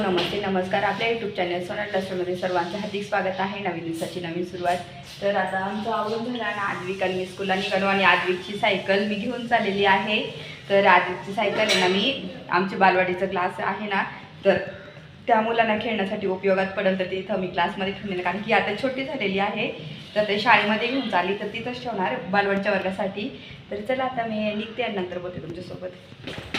नमस्ते नमस्कार. आपल्या YouTube channel Sonal लस्टरमध्ये सर्वांचं हार्दिक स्वागत आहे. नवीन दिवसाची नवीन सुरुवात. तर आता आमचं आवडून झाला आणि आद्विक आणि मी स्कूलला निघालो आणि आदविकची सायकल मी घेऊन चाललेली आहे. तर आदवीची सायकल आहे ना मी आमचे बालवाडीचं क्लास आहे ना तर त्या मुलांना खेळण्यासाठी उपयोगात पडेल तर तिथं मी क्लासमध्ये ठेवलेलं कारण की आता छोटी झालेली आहे. तर ते शाळेमध्ये घेऊन चालली तर तिथंच ठेवणार बालवाडीच्या वर्गासाठी. तर चला आता मी निघते आणि नंतर बोलते तुमच्यासोबत.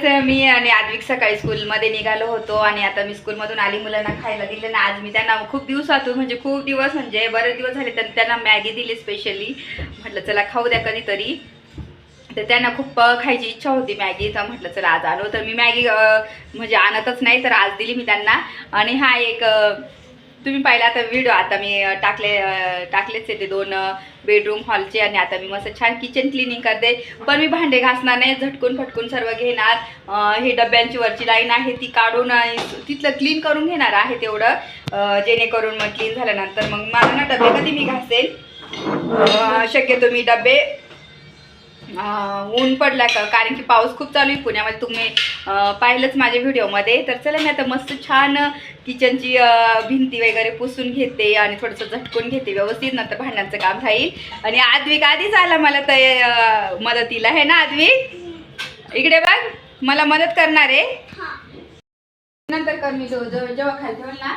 मी आणि आद्विक सकाळी स्कूलमध्ये निघालो होतो आणि आता मी स्कूलमधून आली मुलांना खायला दिले ना. आज मी त्यांना खूप दिवसातून म्हणजे खूप दिवस म्हणजे बरेच दिवस झाले तर त्यांना मॅगी दिली स्पेशली म्हटलं चला खाऊ द्या कधीतरी. तर त्यांना खूप खायची इच्छा होती मॅगी तर म्हटलं चला आज आलो. तर मी मॅगी म्हणजे आणतच नाही तर आज दिली मी त्यांना. आणि हा एक तुम्ही पाहिला आता व्हिडिओ आता मी टाकले टाकलेच आहे ते दोन बेडरूम हॉलचे आणि आता मी मस्त छान किचन क्लिनिंग करते. पण मी भांडे घासणार नाही झटकून फटकून सर्व घेणार. हे डब्यांची वरची लाईन आहे ती काढून तिथलं क्लीन करून घेणार आहे तेवढं. जेणेकरून मग क्लीन झाल्यानंतर मग मला ना डबे कधी मी घासेल शक्यतो मी डबे ऊन पडला का? कारण की पाऊस खूप चालू आहे पुण्यामध्ये. तुम्ही पाहिलंच माझ्या व्हिडिओमध्ये. तर चला मी आता मस्त छान किचनची भिंती वगैरे पुसून घेते आणि थोडंसं झटकून घेते व्यवस्थित नंतर भांड्यांचं काम राहील. आणि आद्विक आधीच आला मला तर मदतीला. आहे ना आद्विक? इकडे बघ. मला मदत करणार आहे. नंतर कर मी जेव्हा खाली ठेवल ना.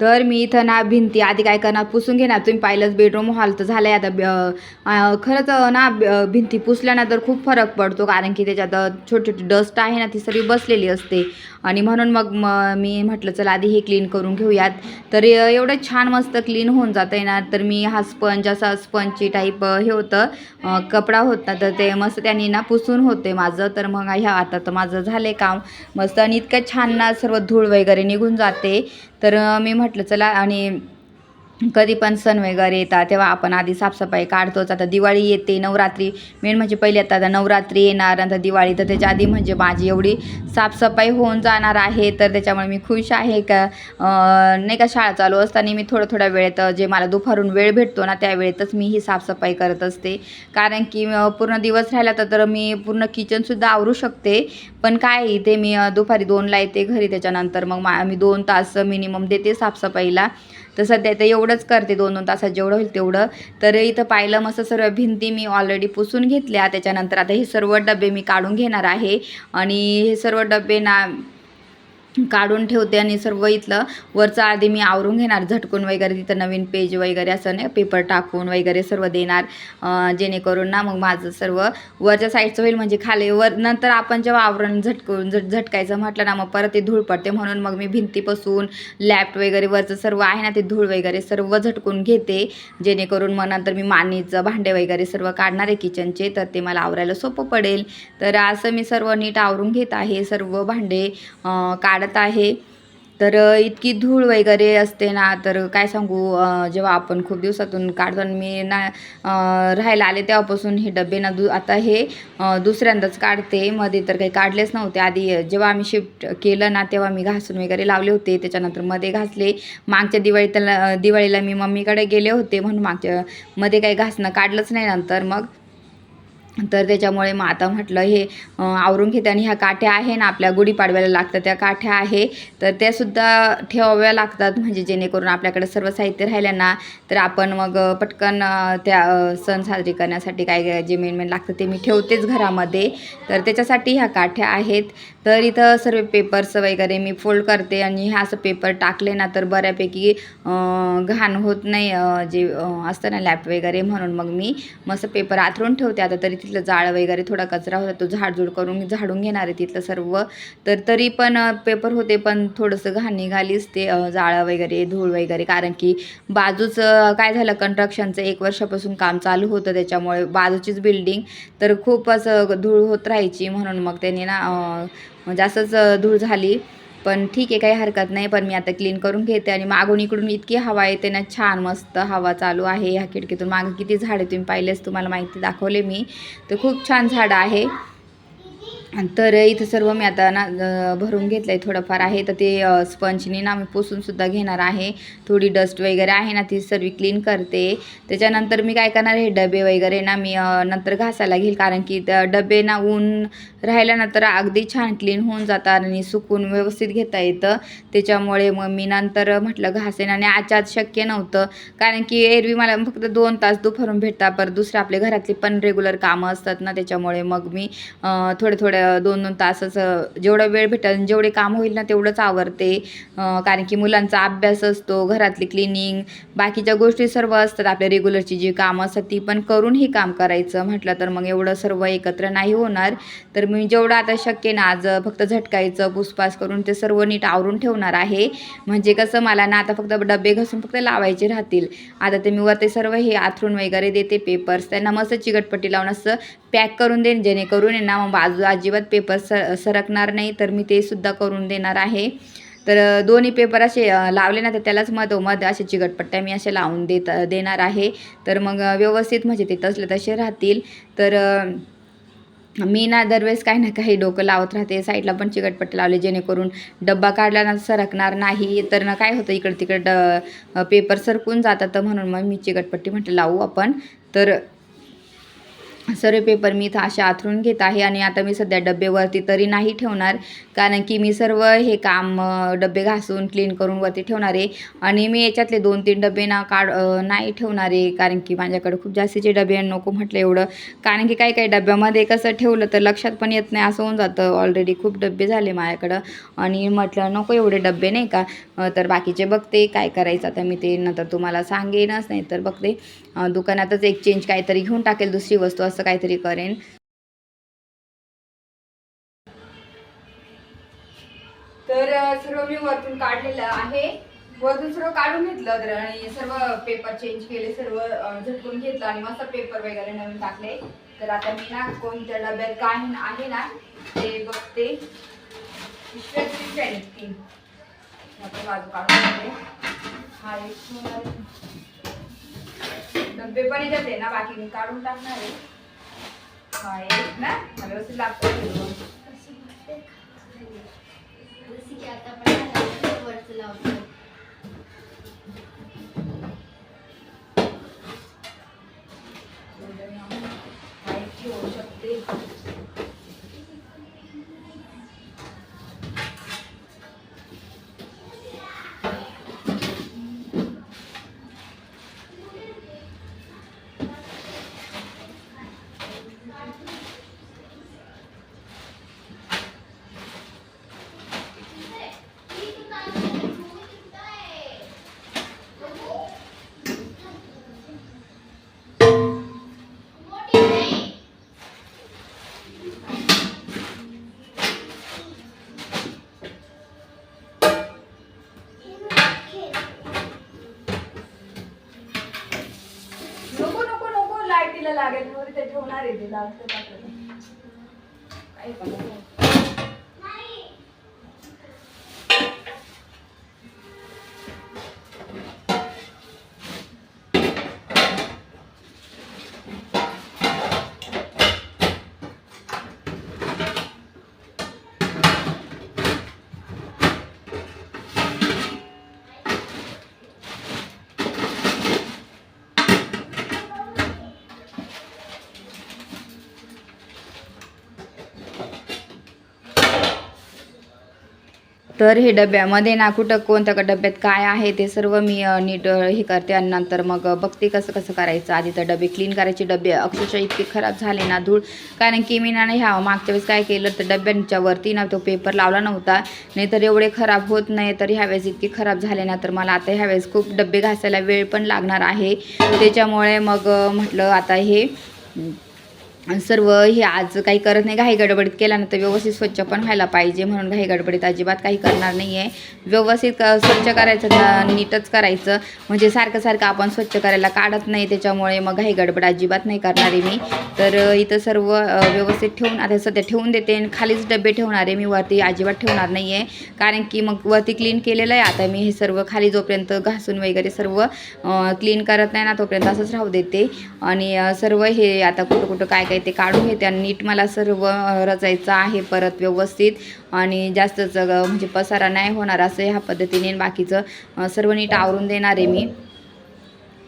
तर मी इथं ना भिंती आधी काय करणार पुसून घेणार. तुम्ही पाहिलंच बेडरूम हॉल तर झालं आहे आता ब- खरंच ना भिंती भिंती पुसल्यानंतर खूप फरक पडतो. कारण की त्याच्यात छोटी छोटी डस्ट आहे ना ती सगळी बसलेली असते. आणि म्हणून मग म- मी म्हटलं चला आधी हे क्लीन करून घेऊयात. तर एवढं छान मस्त क्लीन होऊन जातं ना तर मी हा स्पंज असा स्पंजची टाईप हे होतं कपडा होता तर ते मस्त त्यांनी ना पुसून होते माझं. तर मग ह्या आता तर माझं झालं आहे काम मस्त. आणि इतकं छान ना सर्व धूळ वगैरे निघून जाते. तर मी म्हटलं चला आणि कधी पण सण वगैरे येतात तेव्हा आपण आधी साफसफाई काढतोच. आता दिवाळी येते नवरात्री. मेन म्हणजे पहिले आता आता नवरात्री येणार नंतर दिवाळी. तर त्याच्या आधी म्हणजे माझी एवढी साफसफाई होऊन जाणार आहे. तर त्याच्यामुळे मी खुश आहे का नाही का शाळा चालू असताना मी थोडं थोड्या वेळेत जे मला दुपारून वेळ भेटतो ना त्या वेळेतच मी ही साफसफाई करत असते. कारण की पूर्ण दिवस राहिला तर तर मी पूर्ण किचनसुद्धा आवरू शकते. पण काय आहे, इथे मी दुपारी दोनला येते घरी. त्याच्यानंतर मग मा मी दोन तास मिनिमम देते साफसफाईला. तर सध्या तर एवढंच करते दोन दोन तासात जेवढं होईल तेवढं. तर इथं पाहिलं मस्त सर्व भिंती मी ऑलरेडी पुसून घेतल्या. त्याच्यानंतर आता हे सर्व डबे मी काढून घेणार आहे. आणि हे सर्व डबे ना काढून ठेवते आणि सर्व इथलं वरचं आधी मी आवरून घेणार झटकून वगैरे तिथं नवीन पेज वगैरे असं नाही पेपर टाकून वगैरे सर्व देणार. जेणेकरून ना मग माझं सर्व वरच्या साईडचं होईल म्हणजे खाली वर नंतर आपण जेव्हा आवरण झटकून झट झटकायचं म्हटलं ना मग परत ते धूळ पडते म्हणून मग मी भिंतीपासून लॅप वगैरे वरचं सर्व आहे ना ते धूळ वगैरे सर्व झटकून घेते. जेणेकरून मग नंतर मी मानीचं भांडे वगैरे सर्व काढणार आहे किचनचे तर ते मला आवरायला सोपं पडेल. तर असं मी सर्व नीट आवरून घेत आहे सर्व भांडे काढ काढत आहे. तर इतकी धूळ वगैरे असते ना तर काय सांगू जेव्हा आपण खूप दिवसातून काढतो आणि मी ना राहायला आले तेव्हापासून हे डबे ना दु आता हे दुसऱ्यांदाच काढते. मध्ये तर काही काढलेच नव्हते. आधी जेव्हा आम्ही शिफ्ट केलं ना तेव्हा मी घासून वगैरे लावले होते. त्याच्यानंतरमध्ये घासले. मागच्या दिवाळी त्याला दिवाळीला मी मम्मीकडे गेले होते म्हणून मागच्या मध्ये काही घासणं काढलंच नाही नंतर मग. तर त्याच्यामुळे मग आता म्हटलं हे आवरून घेते आणि ह्या काठ्या आहे ना आपल्या गुढीपाडव्याला लागतात त्या काठ्या आहे. तर त्यासुद्धा ठेवाव्या लागतात म्हणजे जेणेकरून आपल्याकडे सर्व साहित्य राहिलं ना तर आपण मग पटकन त्या सण साजरे करण्यासाठी काय काय जे मेन मेन लागतं ते मी ठेवतेच घरामध्ये. तर त्याच्यासाठी ह्या काठ्या आहेत. तर इथं सर्व पेपर्स वगैरे मी फोल्ड करते आणि ह्या असं पेपर टाकले ना तर बऱ्यापैकी घाण होत नाही जे असतं ना लॅप वगैरे म्हणून मग मी मस्त पेपर आथरून ठेवते. आता तरी तिथलं जाळ वगैरे थोडा कचरा होता तो झाडझूड करून झाडून घेणार आहे तिथलं सर्व. तर तरी पण पेपर होते पण थोडंसं घाण निघालीच ते जाळं वगैरे धूळ वगैरे. कारण की बाजूचं काय झालं कन्स्ट्रक्शनचं एक वर्षापासून काम चालू होतं त्याच्यामुळे बाजूचीच बिल्डिंग तर खूप असं धूळ होत राहायची म्हणून मग त्यांनी ना जास्तच म्हणजे धूळ झाली. पण ठीक आहे काही हरकत नाही पण मी आता क्लीन करून घेते आणि मागून इकडून इतकी हवा येते ना छान मस्त हवा चालू आहे. ह्या खिडकीतून मागं किती झाडे तुम्ही पाहिलेच तुम्हाला माहिती दाखवले मी. तर खूप छान झाडं आहे. तर इथं सर्व मी आता ना भरून घेतलं आहे थोडंफार. आहे तर ते स्पंजने स्पंजनी ना मी पुसूनसुद्धा घेणार आहे. थोडी डस्ट वगैरे आहे ना ती सर्व क्लीन करते. त्याच्यानंतर मी काय करणार हे डबे वगैरे ना मी नंतर घासायला घेईल. कारण की डबे ना ऊन राहिल्यानंतर अगदी छान क्लीन होऊन जातात आणि सुकून व्यवस्थित घेता येतं. त्याच्यामुळे मग मी नंतर म्हटलं घासेन आणि आजच्या शक्य नव्हतं. कारण की एरवी मला फक्त दोन तास दुपारून भेटतात. पर दुसरे आपले घरातली पण रेग्युलर कामं असतात ना त्याच्यामुळे मग मी थोडे थोडे दोन दोन तासच जेवढा वेळ भेटेल जेवढे काम होईल ना तेवढंच आवरते. कारण की मुलांचा अभ्यास असतो घरातली क्लिनिंग बाकीच्या गोष्टी सर्व असतात. आपल्या रेग्युलरची जी कामं असतात ती पण करूनही काम करायचं. म्हटलं तर मग एवढं सर्व एकत्र नाही होणार. तर मी जेवढं आता शक्य ना आज फक्त झटकायचं पुसपास करून ते सर्व नीट आवरून ठेवणार आहे. म्हणजे कसं मला ना आता फक्त डबे घासून फक्त लावायचे राहतील. आता ते मी वरती सर्व हे आथरून वगैरे देते पेपर्स त्यांना मस्त चिकटपट्टी लावून असं पॅक करून देईन जेणेकरून आहे ना मग बाजू अजिबात पेपर सर सरकणार नाही तर मी ते सुद्धा करून देणार आहे. तर दोन्ही पेपर असे लावले ना तर त्यालाच मधोमध असे चिकटपट्ट्या मी असे लावून देत देणार आहे. तर मग व्यवस्थित म्हणजे ते तसले तसे राहतील. तर मी ना दरवेळेस काही ना काही डोकं लावत राहते साईडला पण चिकटपट्टे लावले जेणेकरून डब्बा काढला ना सरकणार नाही. तर ना काय होतं इकडं तिकडं ड पेपर सरकून जातात तर म्हणून मग मी चिकटपट्टी म्हटलं लावू आपण. तर सर्व पेपर मी इथं असे आथरून घेत आहे आणि आता मी सध्या डब्बेवरती तरी नाही ठेवणार कारण की मी सर्व हे काम डब्बे घासून क्लीन करून वरती ठेवणार आहे. आणि मी याच्यातले दोन तीन डबे ना काढ नाही ठेवणार आहे कारण की माझ्याकडे खूप जास्तीचे डबे नको म्हटलं एवढं. कारण की काही काही डब्यामध्ये कसं ठेवलं तर लक्षात पण येत नाही असं होऊन जातं. ऑलरेडी खूप डबे झाले माझ्याकडं. आणि म्हटलं नको एवढे डबे नाही का? तर बाकीचे बघते काय करायचं आता मी ते नंतर तुम्हाला सांगेनच नाही तर बघते दुकानातच एक्सचेंज काहीतरी घेऊन टाकेल दुसरी वस्तू असं काहीतरी करेन. तर सर्व मी वरतून काढलेलं आहे. वरतून सर्व काढून घेतलं तर आणि सर्व पेपर चेंज केले सर्व झटकून घेतलं आणि मस्त पेपर वगैरे नवीन टाकले. तर आता मी ना कोणत्या डब्यात काय आहे ना ते बघते. तीन बाजू काढून हा एक डब्बे पण येतात ना बाकी मी काढून टाकणार आहे. हा एक ना हा व्यवस्थित लागतो जशी की आता आपण घालायचं वरचं लावतो. ते ठेवणार आहे ते लागतं काही पण तर हे डब्यामध्ये ना कुठं कोणत्या डब्यात काय आहे ते सर्व मी नीट हे करते आणि नंतर मग बघते कसं कसं करायचं. आधी तर डबे क्लीन करायचे. डबे अक्षरशः इतके खराब झाले ना धूळ. कारण की मी ना ह्या मागच्या वेळेस काय केलं तर डब्यांच्या वरती ना तो पेपर लावला नव्हता. नाही तर एवढे खराब होत नाही. तर ह्यावेळेस इतके खराब झाले ना तर मला आता ह्यावेळेस खूप डबे घासायला वेळ पण लागणार आहे. त्याच्यामुळे मग म्हटलं आता हे सर्व हे आज काही करत नाही. घाई गडबडीत केला ना तर व्यवस्थित स्वच्छ पण व्हायला पाहिजे म्हणून घाई गडबडीत अजिबात काही करणार नाही आहे व्यवस्थित स्वच्छ करायचं न- नीटच करायचं. म्हणजे सारखं सारखं आपण स्वच्छ करायला काढत नाही. त्याच्यामुळे मग घाई गडबड अजिबात नाही करणार आहे मी. तर इथं सर्व व्यवस्थित ठेवून आता सध्या ठेवून देते आणि खालीच डबे ठेवणार आहे मी. वरती अजिबात ठेवणार नाही आहे कारण की मग वरती क्लीन केलेलं आहे आता मी हे सर्व खाली जोपर्यंत घासून वगैरे सर्व क्लीन करत नाही ना तोपर्यंत असंच राहू देते. आणि सर्व हे आता कुठं कुठं काय काय आहे ते काढून घेते आणि नीट मला सर्व रचायचं आहे परत व्यवस्थित. आणि जास्तच म्हणजे पसारा नाही होणार असं ह्या पद्धतीने बाकीचं सर्व नीट आवरून देणार आहे मी.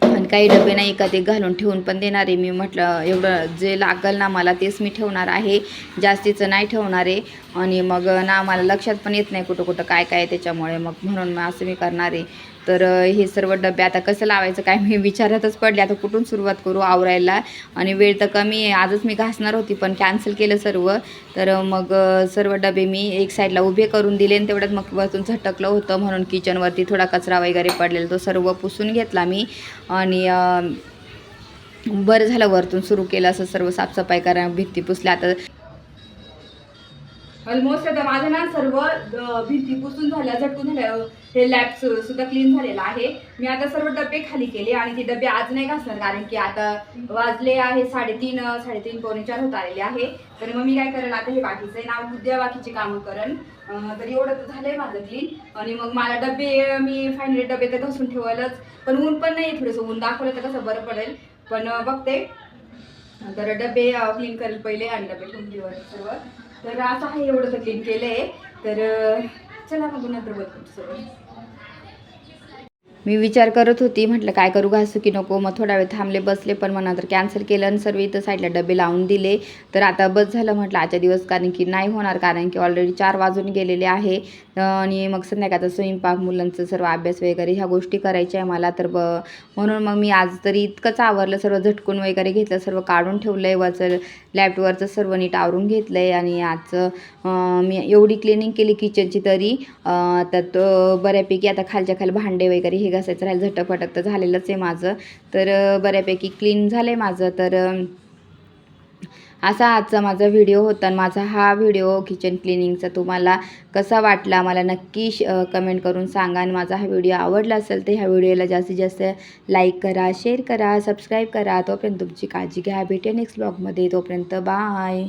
आणि काही डबे नाही का ते घालून ठेवून पण देणार आहे मी. म्हटलं एवढं जे लागल ना मला तेच मी ठेवणार आहे. जास्तीचं नाही ठेवणार आहे. आणि मग ना मला लक्षात पण येत नाही कुठं कुठं काय काय त्याच्यामुळे. मग म्हणून मग असं मी करणार आहे. तर हे सर्व डबे आता कसं लावायचं काय मी विचारातच पडले. आता कुठून सुरुवात करू आवरायला? आणि वेळ तर कमी आहे. आजच मी घासणार होती पण कॅन्सल केलं सर्व. तर मग सर्व डबे मी एक साईडला उभे करून दिले आणि तेवढ्यात मग वरतून झटकलं होतं म्हणून किचनवरती थोडा कचरा वगैरे पडलेला. तो सर्व पुसून घेतला मी. आणि बरं झालं वरतून सुरू केलं असं सर्व साफसफाई करा भीती पुसल्या. आता ऑलमोस्ट आता माझं ना सर्व भीती भिंती पुसून झाल्या झटकून झाल्या हे लॅब सुद्धा क्लीन झालेलं आहे. मी आता सर्व डबे खाली केले आणि ते डबे आज नाही घासणार कारण की आता वाजले आहे साडेतीन साडेतीन पावणे चार होत आलेले आहे. तर मग मी काय करेन आता हे बाकीचं ना उद्या बाकीची कामं करेन. तरी तर एवढं तर झालंय माझं क्लीन आणि मग मला डबे मी फायनली डबे तर घासून ठेवायलाच पण ऊन पण नाही थोडंसं ऊन दाखवलं तर कसं बरं पडेल. पण बघते. तर डबे क्लीन करेल पहिले आणि डबे ठेवून ठेवा सर्व. तर असं आहे एवढं तर क्लीन केलं आहे तर चला मग नंतर बोलतो सर्व मी विचार करत होती म्हटलं काय करू घासू की नको. मग थोडा वेळ थांबले बसले पण मग नंतर कॅन्सल केलं आणि सर्व इथं साईडला डबे लावून दिले. तर आता बस झालं म्हटलं आजच्या दिवस कारण की नाही होणार कारण की ऑलरेडी चार वाजून गेलेले आहे. आणि मग संध्याकाळचा स्वयंपाक मुलांचं सर्व अभ्यास वगैरे ह्या गोष्टी करायच्या आहे मला. तर ब म्हणून मग मी आज तरी इतकंच आवरलं सर्व झटकून वगैरे घेतलं सर्व काढून ठेवलं आहे वाचं लॅपटॉपवरचं सर्व नीट आवरून घेतलं आहे आणि आजचं मी एवढी क्लिनिंग केली किचनची तरी. तर तो बऱ्यापैकी आता खालच्या खाली भांडे वगैरे हे घासायचं राहील झटकफटक तर झालेलंच आहे माझं. तर बऱ्यापैकी क्लीन झालं आहे माझं. तर असा आजचा माझा व्हिडिओ होता आणि माझा हा व्हिडिओ किचन क्लिनिंगचा तुम्हाला कसा वाटला मला नक्की कमेंट करून सांगा. आणि माझा हा व्हिडिओ आवडला असेल तर ह्या व्हिडिओला जास्तीत जास्त लाईक करा शेअर करा सबस्क्राईब करा. तोपर्यंत तुमची काळजी घ्या. भेटे नेक्स्ट ब्लॉगमध्ये तोपर्यंत बाय